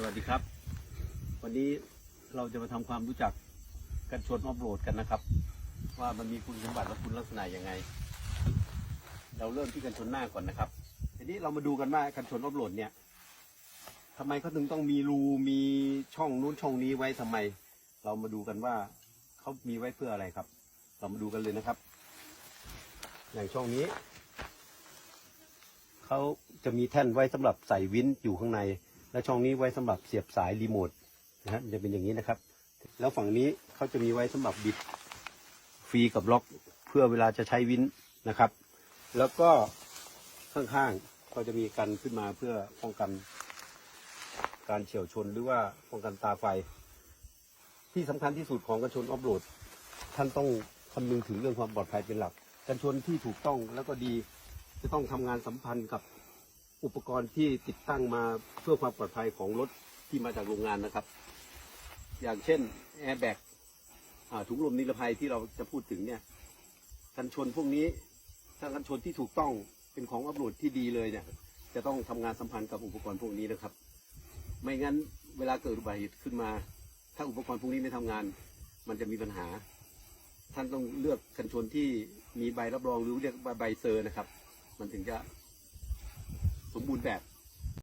สวัสดีครับ วันนี้เราจะมาทำความรู้จักกันชนออฟโรดกันนะครับ ว่ามันมีคุณสมบัติและคุณลักษณะยังไง เราเริ่มที่กันชนหน้าก่อนนะครับทีนี้เรามาดูกันว่ากันชนออฟโรดเนี่ยทำไมเขาถึงต้องมีรูมีช่องนู้นช่องนี้ไว้ทำไม เรามาดูกันว่าเขามีไว้เพื่ออะไรครับ เรามาดูกันเลยนะครับ อย่างช่องนี้เขาจะมีแท่นไว้สำหรับใส่วินอยู่ข้างใน และช่องนี้ไว้สำหรับเสียบสายรีโมทนะฮะจะเป็นอย่างนี้นะครับ แล้วฝั่งนี้เขาจะมีไว้สำหรับบิดฟรีกับล็อกเพื่อเวลาจะใช้วินนะครับ แล้วก็ข้างๆก็จะมีกันขึ้นมาเพื่อป้องกัน การเฉียวชนหรือว่าป้องกันตาไฟ ที่สำคัญที่สุดของกันชนออฟโรดท่านต้องคำนึงถึงเรื่องความปลอดภัยเป็นหลัก กันชนที่ถูกต้องแล้วก็ดีจะต้องทำงานสัมพันธ์กับ อุปกรณ์ที่ติดตั้งมาเพื่อความปลอดภัยของรถที่มาจากโรงงานนะครับ อย่างเช่นแอร์แบ็กถุงลมนิรภัยที่เราจะพูดถึงเนี่ยกันชนพวกนี้ถ้ากันชนที่ถูกต้องเป็นของอัปโหลดที่ดีเลยเนี่ย จะต้องทำงานสัมพันธ์กับอุปกรณ์พวกนี้นะครับ ไม่งั้นเวลาเกิดอุบัติเหตุขึ้นมา ถ้าอุปกรณ์พวกนี้ไม่ทำงาน มันจะมีปัญหา ท่านต้องเลือกกันชนที่มีใบรับรองหรือเรียกใบเซอร์นะครับ มันถึงจะ สมบูรณ์แบบ